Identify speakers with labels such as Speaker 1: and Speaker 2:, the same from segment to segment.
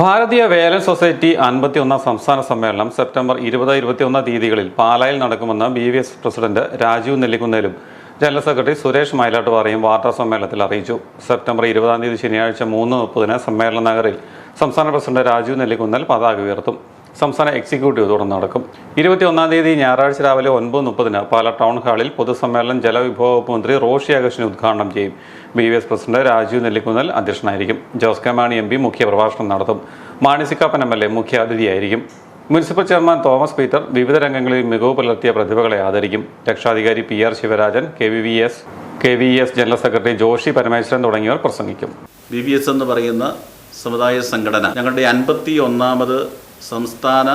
Speaker 1: ഭാരതീയ വേലൻ society അൻപത്തിയൊന്നാം സംസ്ഥാന സമ്മേളനം September ഇരുപത് ഇരുപത്തിയൊന്ന് തീയതികളിൽ പാലായിൽ നടക്കുമെന്ന് B V S president Rajeev നെല്ലിക്കുന്നേലും general secretary Suresh മയിലാട്ടുപാറയും വാർത്താ സമ്മേളനത്തിൽ അറിയിച്ചു. സെപ്റ്റംബർ ഇരുപതാം തീയതി ശനിയാഴ്ച മൂന്ന് മുപ്പതിന് സമ്മേളന നഗറിൽ സംസ്ഥാന പ്രസിഡന്റ് രാജീവ് നെല്ലിക്കുന്നേൽ പതാക ഉയർത്തും. സംസ്ഥാന എക്സിക്യൂട്ടീവ് തുടർന്ന് നടക്കും. ഇരുപത്തിയൊന്നാം തീയതി ഞായറാഴ്ച രാവിലെ ഒൻപത് മുപ്പതിന് പാല ടൗൺ ഹാളിൽ പൊതുസമ്മേളനം ജലവിഭവ വകുപ്പ് മന്ത്രി റോഷി അഗസ്റ്റിന് ഉദ്ഘാടനം ചെയ്യും. B V S president Rajeev Nellikunnel അധ്യക്ഷനായിരിക്കും. Jose K Mani M P മുഖ്യപ്രഭാഷണം നടത്തും. മാണിസിക്കാപ്പൻ എം എൽ എ മുഖ്യാതിഥിയായിരിക്കും. മുനിസിപ്പൽ ചെയർമാൻ തോമസ് പീറ്റർ വിവിധ രംഗങ്ങളിൽ മികവ് പുലർത്തിയ പ്രതിഭകളെ ആദരിക്കും. രക്ഷാധികാരി P R Sivarajan K V V S K V S general secretary Joshi Parameswaran തുടങ്ങിയവർ പ്രസംഗിക്കും.
Speaker 2: ബി ബി എസ് എന്ന് പറയുന്ന സമുദായ സംഘടന. ഞങ്ങളുടെ അൻപത്തി ഒന്നാമത് സംസ്ഥാന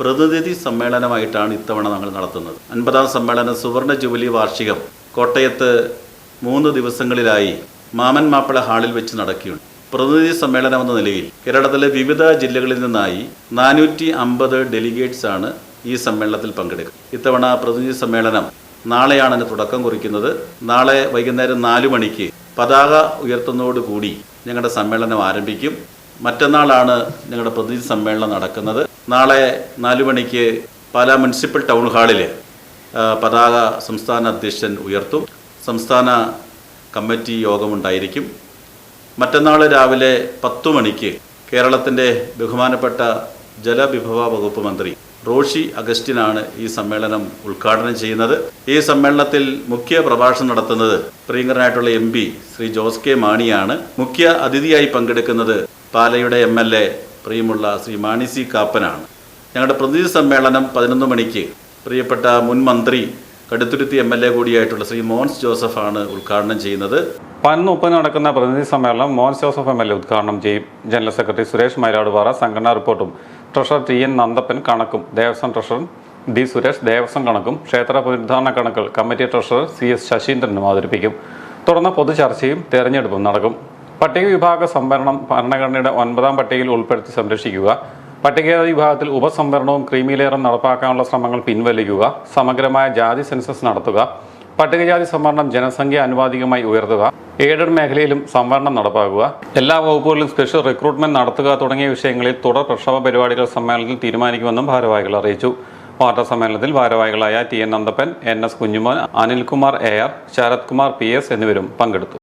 Speaker 2: പ്രതിനിധി സമ്മേളനമായിട്ടാണ് ഇത്തവണ ഞങ്ങൾ നടത്തുന്നത്. അൻപതാം സമ്മേളന സുവർണ ജൂബിലി വാർഷികം കോട്ടയത്ത് മൂന്ന് ദിവസങ്ങളിലായി മാമൻ മാപ്പിള ഹാളിൽ വെച്ച് നടക്കുകയുണ്ട് പ്രതിനിധി സമ്മേളനം എന്ന നിലയിൽ കേരളത്തിലെ വിവിധ ജില്ലകളിൽ നിന്നായി നാനൂറ്റി അമ്പത് ഡെലിഗേറ്റ്സ് ആണ് ഈ സമ്മേളനത്തിൽ പങ്കെടുക്കുക ഇത്തവണ പ്രതിനിധി സമ്മേളനം നാളെയാണ് അതിന് തുടക്കം കുറിക്കുന്നത്. നാളെ വൈകുന്നേരം നാലു മണിക്ക് പതാക ഉയർത്തുന്നതോടുകൂടി ഞങ്ങളുടെ സമ്മേളനം ആരംഭിക്കും. മറ്റന്നാളാണ് ഞങ്ങളുടെ പ്രതിനിധി സമ്മേളനം നടക്കുന്നത്. നാളെ നാലു മണിക്ക് പാലാ മുനിസിപ്പൽ ടൗൺ ഹാളിൽ പതാക സംസ്ഥാന അധ്യക്ഷൻ ഉയർത്തും. സംസ്ഥാന കമ്മിറ്റി യോഗമുണ്ടായിരിക്കും. മറ്റന്നാൾ രാവിലെ പത്തു മണിക്ക് കേരളത്തിന്റെ ബഹുമാനപ്പെട്ട ജലവിഭവ വകുപ്പ് മന്ത്രി റോഷി അഗസ്റ്റിനാണ് ഈ സമ്മേളനം ഉദ്ഘാടനം ചെയ്യുന്നത്. ഈ സമ്മേളനത്തിൽ മുഖ്യ പ്രഭാഷണം നടത്തുന്നത് പ്രിയങ്കരനായിട്ടുള്ള എം ശ്രീ ജോസ് കെ മാണിയാണ്. മുഖ്യ അതിഥിയായി പങ്കെടുക്കുന്നത് പാലയുടെ എം എൽ എ പ്രിയമുള്ള ശ്രീ മാണി സി കാപ്പനാണ്. ഞങ്ങളുടെ പ്രതിനിധി സമ്മേളനം പതിനൊന്ന് മണിക്ക് പ്രിയപ്പെട്ട മുൻ മന്ത്രി കടുത്തുരുത്തി എം എൽ എ കൂടിയായിട്ടുള്ള ശ്രീ മോൻസ് ജോസഫാണ് ഉദ്ഘാടനം ചെയ്യുന്നത്.
Speaker 1: പതിനൊന്ന് മുപ്പതിന് നടക്കുന്ന പ്രതിനിധി സമ്മേളനം Mons Joseph M L A ഉദ്ഘാടനം ചെയ്യും. ജനറൽ സെക്രട്ടറി സുരേഷ് മൈലാടുപാറ സംഘടനാ റിപ്പോർട്ടും ട്രഷറർ ടി എൻ നന്ദപ്പൻ കണക്കും ദേവസ്വം ട്രഷറർ ഡി സുരേഷ് ദേവസ്വം കണക്കും ക്ഷേത്ര പുനരുദ്ധാരണ കണക്കുകൾ കമ്മിറ്റി ട്രഷറർ സി എസ് ശശീന്ദ്രനും അവതരിപ്പിക്കും. തുടർന്ന് പൊതുചർച്ചയും തെരഞ്ഞെടുപ്പും നടക്കും. പട്ടിക വിഭാഗ സംവരണം ഭരണഘടനയുടെ ഒൻപതാം പട്ടികയിൽ ഉൾപ്പെടുത്തി സംരക്ഷിക്കുക. പട്ടികജാതി വിഭാഗത്തിൽ ഉപസംവരണവും ക്രീമി ലെയറും നടപ്പാക്കാനുള്ള ശ്രമങ്ങൾ പിൻവലിക്കുക. സമഗ്രമായ ജാതി സെൻസസ് നടത്തുക. പട്ടികജാതി സംവരണം ജനസംഖ്യ അനുപാതികമായി ഉയർത്തുക. എയ്ഡഡ് മേഖലയിലും സംവരണം നടപ്പാക്കുക. എല്ലാ വകുപ്പുകളിലും സ്പെഷ്യൽ റിക്രൂട്ട്മെന്റ് നടത്തുക തുടങ്ങിയ വിഷയങ്ങളിൽ തുടർ പ്രക്ഷോഭ പരിപാടികൾ സമ്മേളനത്തിൽ തീരുമാനിക്കുമെന്നും ഭാരവാഹികൾ അറിയിച്ചു. വാർത്താ സമ്മേളനത്തിൽ ഭാരവാഹികളായ T N Nandappan N S Kunjumon Anilkumar A R Sarath Kumar P S എന്നിവരും പങ്കെടുത്തു.